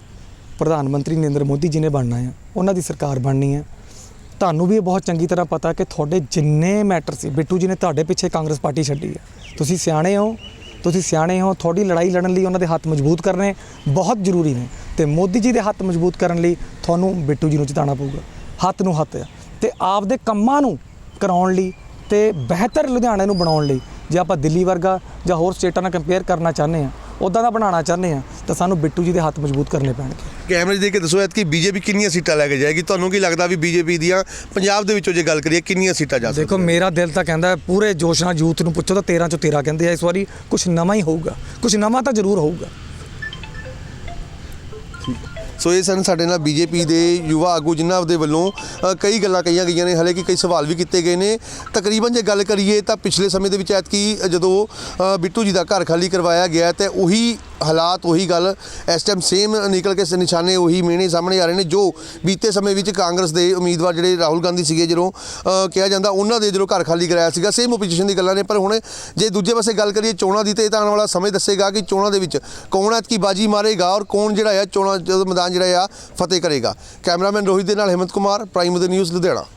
ਪ੍ਰਧਾਨ ਮੰਤਰੀ ਨਰਿੰਦਰ ਮੋਦੀ ਜੀ ਨੇ ਬਣਨਾ ਹੈ ਉਹਨਾਂ ਦੀ ਸਰਕਾਰ ਬਣਨੀ ਹੈ ਤੁਹਾਨੂੰ ਵੀ ਇਹ ਬਹੁਤ ਚੰਗੀ ਤਰ੍ਹਾਂ ਪਤਾ ਕਿ ਤੁਹਾਡੇ ਜਿੰਨੇ ਮੈਟਰ ਸੀ, ਬਿੱਟੂ ਜੀ ਨੇ ਤੁਹਾਡੇ ਪਿੱਛੇ ਕਾਂਗਰਸ ਪਾਰਟੀ ਛੱਡੀ ਹੈ ਤੁਸੀਂ ਸਿਆਣੇ ਹੋ, ਤੁਸੀਂ ਸਿਆਣੇ ਹੋ, ਤੁਹਾਡੀ ਲੜਾਈ ਲੜਨ ਲਈ ਉਹਨਾਂ ਦੇ ਹੱਥ ਮਜ਼ਬੂਤ ਕਰਨੇ ਬਹੁਤ ਜ਼ਰੂਰੀ ਨੇ ਤੇ ਮੋਦੀ ਜੀ ਦੇ ਹੱਥ ਮਜ਼ਬੂਤ ਕਰਨ ਲਈ ਤੁਹਾਨੂੰ ਬਿੱਟੂ ਜੀ ਨੂੰ ਜਿਤਾਉਣਾ ਪਊਗਾ, ਹੱਥ ਨੂੰ ਹੱਥ ਆ। ਤੇ ਆਪਦੇ ਕੰਮਾਂ ਨੂੰ ਕਰਾਉਣ ਲਈ ਤੇ ਬਿਹਤਰ ਲੁਧਿਆਣੇ ਨੂੰ ਬਣਾਉਣ ਲਈ ਜੇ ਆਪਾਂ ਦਿੱਲੀ ਵਰਗਾ ਜਾਂ ਹੋਰ ਸਟੇਟਾਂ ਨਾਲ ਕੰਪੇਅਰ ਕਰਨਾ ਚਾਹੁੰਦੇ ਆ ਉਦਾਂ ਦਾ ਬਣਾਉਣਾ ਚਾਹੁੰਦੇ ਆ ਤਾਂ ਸਾਨੂੰ ਬਿੱਟੂ ਜੀ ਦੇ ਹੱਥ ਮਜ਼ਬੂਤ ਕਰਨੇ ਪੈਣਗੇ। ਕੈਮਰੇ ਦੇਖ ਕੇ ਦੱਸੋ ਐਤਕੀ ਬੀਜੇਪੀ ਕਿੰਨੀਆਂ ਸੀਟਾਂ ਲੈ ਕੇ ਜਾਏਗੀ? ਤੁਹਾਨੂੰ ਕੀ ਲੱਗਦਾ ਵੀ ਬੀਜੇਪੀ ਦੀਆਂ ਪੰਜਾਬ ਦੇ ਵਿੱਚੋਂ ਜੇ ਗੱਲ ਕਰੀਏ ਕਿੰਨੀਆਂ ਸੀਟਾਂ ਜਾ ਦੇਖੋ ਸਕਦੀਆਂ ਮੇਰਾ ਦਿਲ ਤਾਂ ਕਹਿੰਦਾ ਹੈ, ਪੂਰੇ ਜੋਸ਼ ਨਾਲ ਯੂਥ ਨੂੰ ਪੁੱਛੋ ਤਾਂ 13 ਚੋਂ 13 ਕਹਿੰਦੇ ਆ ਇਸ ਵਾਰੀ ਕੁਝ ਨਵਾਂ ਹੀ ਹੋਊਗਾ। ਕੁਝ ਨਵਾਂ ਤਾਂ ਜ਼ਰੂਰ ਹੋਊਗਾ। ਸੋ ਇਹ ਸਨ ਸਾਡੇ ਨਾਲ ਬੀਜੇਪੀ ਦੇ ਯੁਵਾ ਆਗੂ ਜਿਨ੍ਹਾਂ ਦੇ ਵੱਲੋਂ ਕਈ ਗੱਲਾਂ ਕਹੀਆਂ ਗਈਆਂ ਨੇ, ਹਲੇ ਕਿ ਕਈ ਸਵਾਲ ਵੀ ਕੀਤੇ ਗਏ ਨੇ। ਤਕਰੀਬਨ ਜੇ ਗੱਲ ਕਰੀਏ ਤਾਂ ਪਿਛਲੇ ਸਮੇਂ ਦੇ ਵਿੱਚ ਐਤਕੀ ਜਦੋਂ ਬਿੱਟੂ ਜੀ ਦਾ ਘਰ ਖਾਲੀ ਕਰਵਾਇਆ ਗਿਆ ਤੇ ਉਹੀ ਹਾਲਾਤ ਉਹੀ ਗੱਲ, ਇਸ ਟਾਈਮ ਸੇਮ ਨਿਕਲ ਕੇ ਨਿਸ਼ਾਨੇ ਉਹੀ ਮੇਨੇ ਸਾਹਮਣੇ ਆ ਰਹੇ ਨੇ, ਜੋ ਬੀਤੇ ਸਮੇਂ ਵਿੱਚ ਕਾਂਗਰਸ ਦੇ ਉਮੀਦਵਾਰ ਜਿਹੜੇ ਰਾਹੁਲ ਗਾਂਧੀ ਸੀਗੇ ਜਦੋਂ ਕਿਹਾ ਜਾਂਦਾ ਉਹਨਾਂ ਦੇ ਜਦੋਂ ਘਰ ਖਾਲੀ ਕਰਾਇਆ ਸੀਗਾ ਸੇਮ ਓਪੋਜੀਸ਼ਨ ਦੀ ਗੱਲਾਂ ਨੇ, ਪਰ ਹੁਣ ਜੇ ਦੂਜੇ ਪਾਸੇ ਗੱਲ ਕਰੀਏ ਚੋਣਾਂ ਦੀ, ਤੇ ਇਹ ਤਾਂ ਆਉਣ ਵਾਲਾ ਸਮੇਂ ਦੱਸੇਗਾ ਕਿ ਚੋਣਾਂ ਦੇ ਵਿੱਚ ਕੌਣ ਐਤਕੀ ਬਾਜੀ ਮਾਰੇਗਾ ਔਰ ਕੌਣ ਜਿਹੜਾ ਆ ਚੋਣਾਂ ਜਦੋਂ ਮੈਦਾਨ ਜਿਹੜਾ ਆ, ਫਤਿਹ ਕਰੇਗਾ। ਕੈਮਰਾਮੈਨ ਰੋਹਿਤ ਦੇ ਨਾਲ ਹਿੰਮਤ ਕੁਮਾਰ ਪ੍ਰਾਈਮ ਦੇ ਨਿਊਜ਼ ਲੁਧਿਆਣਾ।